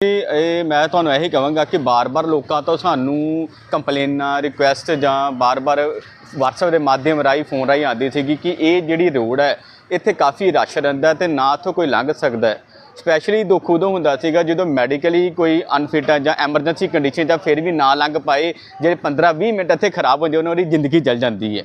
ਇਹ ਮੈਂ ਤੁਹਾਨੂੰ ਇਹੀ ਕਹਾਂਗਾ ਕਿ ਬਾਰ-ਬਾਰ ਲੋਕਾਂ ਤੋਂ ਸਾਨੂੰ ਕੰਪਲੇਨਾਂ ਰਿਕੁਐਸਟ ਜਾਂ ਬਾਰ-ਬਾਰ WhatsApp ਦੇ ਮਾਧਿਅਮ ਰਾਹੀਂ ਫੋਨ ਰਾਹੀਂ ਆਉਂਦੀ ਸੀਗੀ ਕਿ ਇਹ ਜਿਹੜੀ ਰੋਡ ਹੈ, ਇੱਥੇ ਕਾਫੀ ਰਸ਼ ਰਹਿੰਦਾ ਤੇ ਨਾ ਇੱਥੋਂ ਕੋਈ ਲੰਘ ਸਕਦਾ ਹੈ। ਸਪੈਸ਼ਲੀ ਦੁੱਖ ਉਦੋਂ ਹੁੰਦਾ ਸੀਗਾ ਜਦੋਂ ਮੈਡੀਕਲੀ ਕੋਈ ਅਨਫਿਟ ਹੈ ਜਾਂ ਐਮਰਜੈਂਸੀ ਕੰਡੀਸ਼ਨ ਜਾਂ ਫਿਰ ਵੀ ਨਾ ਲੰਘ ਪਾਏ, ਜਿਹੜੇ 15-20 ਮਿੰਟ ਇੱਥੇ ਖਰਾਬ ਹੋ ਜਾਂਦੇ ਉਹਨਾਂ ਦੀ ਜ਼ਿੰਦਗੀ ਜਲ ਜਾਂਦੀ ਹੈ।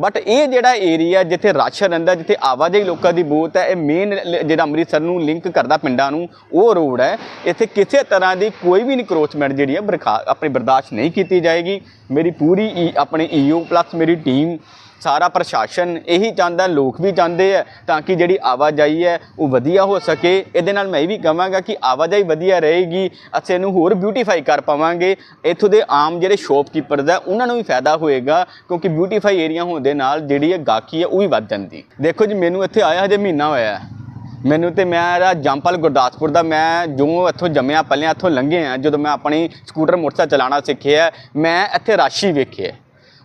ਬਟ ਇਹ ਜਿਹੜਾ ਏਰੀਆ ਜਿੱਥੇ ਰਸ਼ ਰਹਿੰਦਾ, ਜਿੱਥੇ ਆਵਾਜਾਈ ਲੋਕਾਂ ਦੀ ਬਹੁਤ ਹੈ, ਇਹ ਮੇਨ ਜਿਹੜਾ ਅੰਮ੍ਰਿਤਸਰ ਨੂੰ ਲਿੰਕ ਕਰਦਾ ਪਿੰਡਾਂ ਨੂੰ, ਉਹ ਰੋਡ ਹੈ। ਇੱਥੇ ਕਿਸੇ ਤਰ੍ਹਾਂ ਦੀ ਕੋਈ ਵੀ ਇਨਕਰੋਚਮੈਂਟ ਜਿਹੜੀ ਹੈ, ਬਰਖਾ, ਆਪਣੀ ਬਰਦਾਸ਼ਤ ਨਹੀਂ ਕੀਤੀ ਜਾਏਗੀ। ਮੇਰੀ ਪੂਰੀ ਈ- ਆਪਣੇ ਈਓ ਪਲੱਸ ਮੇਰੀ ਟੀਮ ਸਾਰਾ ਪ੍ਰਸ਼ਾਸਨ ਇਹੀ ਚਾਹੁੰਦਾ, ਲੋਕ ਵੀ ਚਾਹੁੰਦੇ ਆ ਤਾਂ ਕਿ ਜਿਹੜੀ ਆਵਾਜਾਈ ਹੈ ਉਹ ਵਧੀਆ ਹੋ ਸਕੇ। ਇਹਦੇ ਨਾਲ ਮੈਂ ਇਹ ਵੀ ਕਹਾਂਗਾ ਕਿ ਆਵਾਜਾਈ ਵਧੀਆ ਰਹੇਗੀ, ਅਸੀਂ ਇਹਨੂੰ ਹੋਰ ਬਿਊਟੀਫਾਈ ਕਰ ਪਾਵਾਂਗੇ। ਇੱਥੋਂ ਦੇ ਆਮ ਜਿਹੜੇ ਸ਼ੌਪਕੀਪਰਸ ਦਾ ਉਹਨਾਂ ਨੂੰ ਵੀ ਫਾਇਦਾ ਹੋਏਗਾ, ਕਿਉਂਕਿ ਬਿਊਟੀਫਾਈ ਏਰੀਆ ਹੋਣ ਦੇ ਨਾਲ ਜਿਹੜੀ ਇਹ ਗਾਹਕੀ ਹੈ ਉਹ ਵੀ ਵੱਧ ਜਾਂਦੀ। ਦੇਖੋ ਜੀ, ਮੈਨੂੰ ਇੱਥੇ ਆਇਆ ਹਜੇ ਮਹੀਨਾ ਹੋਇਆ ਮੈਨੂੰ ਤੇ ਮੇਰਾ ਜੰਪਲ ਗੁਰਦਾਸਪੁਰ ਦਾ, ਮੈਂ ਜੋ ਇੱਥੋਂ ਜੰਮਿਆ, ਪਲਿਆ ਇੱਥੋਂ ਲੰਘੇ ਆ, ਜਦੋਂ ਮੈਂ ਆਪਣੀ ਸਕੂਟਰ ਮੋਟਰਸਾਈਕਲ ਚਲਾਉਣਾ ਸਿੱਖਿਆ, ਮੈਂ ਇੱਥੇ ਰਾਸ਼ੀ ਵੇਖਿਆ।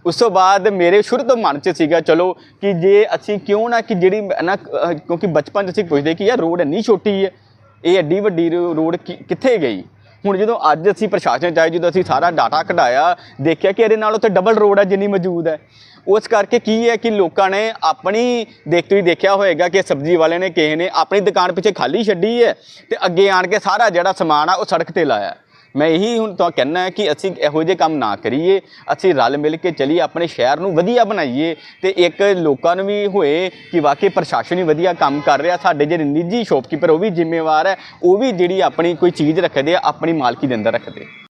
ਉਸ ਤੋਂ ਬਾਅਦ ਮੇਰੇ ਸ਼ੁਰੂ ਤੋਂ ਮਨ 'ਚ ਸੀਗਾ, ਚਲੋ ਕਿ ਜੇ ਅਸੀਂ ਕਿਉਂ ਨਾ ਕਿ ਜਿਹੜੀ ਨਾ ਕਿਉਂਕਿ ਬਚਪਨ 'ਚ ਅਸੀਂ ਪੁੱਛਦੇ ਕਿ ਯਾਰ ਰੋਡ ਇੰਨੀ ਛੋਟੀ ਹੈ ਇਹ ਐਡੀ ਵੱਡੀ ਰੋ- ਰੋਡ ਕਿ- ਕਿੱਥੇ ਗਈ? ਹੁਣ ਜਦੋਂ ਅੱਜ ਅਸੀਂ ਪ੍ਰਸ਼ਾਸਨ ਚਾਹੇ ਜਦੋਂ ਅਸੀਂ ਸਾਰਾ ਡਾਟਾ ਕਢਾਇਆ, ਦੇਖਿਆ ਕਿ ਇਹਦੇ ਨਾਲ ਉੱਥੇ ਡਬਲ ਰੋਡ ਹੈ ਜਿੰਨੀ ਮੌਜੂਦ ਹੈ। ਉਸ ਕਰਕੇ ਕੀ ਹੈ ਕਿ ਲੋਕਾਂ ਨੇ ਆਪਣੀ ਦੇਖਦੇ ਹੀ ਦੇਖਿਆ ਹੋਏਗਾ ਕਿ ਸਬਜ਼ੀ ਵਾਲੇ ਨੇ, ਕਿਸੇ ਨੇ ਆਪਣੀ ਦੁਕਾਨ ਪਿੱਛੇ ਖਾਲੀ ਛੱਡੀ ਹੈ ਤੇ ਅੱਗੇ ਆਣ ਕੇ ਸਾਰਾ ਜਿਹੜਾ ਸਮਾਨ ਆ ਉਹ ਸੜਕ ਤੇ ਲਾਇਆ। ਮੈਂ ਇਹੀ ਹੁਣ ਤਾਂ ਕਹਿਣਾ ਹੈ ਕਿ ਅਸੀਂ ਇਹੋ ਜਿਹੇ ਕੰਮ ਨਾ ਕਰੀਏ, ਅਸੀਂ ਰਲ ਮਿਲ ਕੇ ਚਲੀਏ, ਆਪਣੇ ਸ਼ਹਿਰ ਨੂੰ ਵਧੀਆ ਬਣਾਈਏ ਤੇ ਇੱਕ ਲੋਕਾਂ ਨੂੰ ਵੀ ਹੋਏ ਕਿ ਵਾਕਈ ਪ੍ਰਸ਼ਾਸਨ ਹੀ ਵਧੀਆ ਕੰਮ ਕਰ ਰਿਹਾ। ਸਾਡੇ ਜਿਹੜੇ ਨਿੱਜੀ ਸ਼ੋਪਕੀਪਰ ਉਹ ਵੀ ਜ਼ਿੰਮੇਵਾਰ ਹੈ, ਉਹ ਵੀ ਜਿਹੜੀ ਆਪਣੀ ਕੋਈ ਚੀਜ਼ ਰੱਖਦੇ ਆ, ਆਪਣੀ ਮਾਲਕੀ ਦੇ ਅੰਦਰ ਰੱਖਦੇ